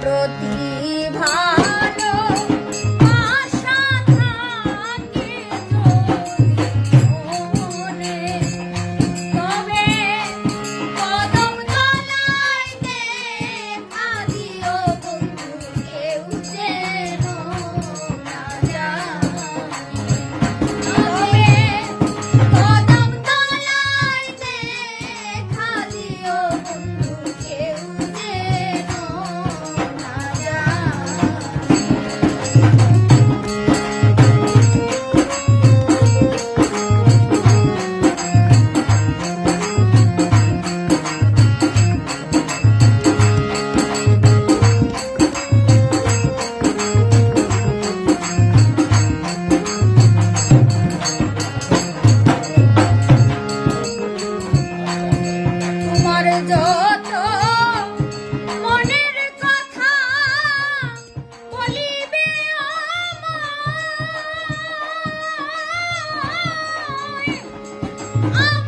Pratibha Oh!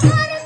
Thank you.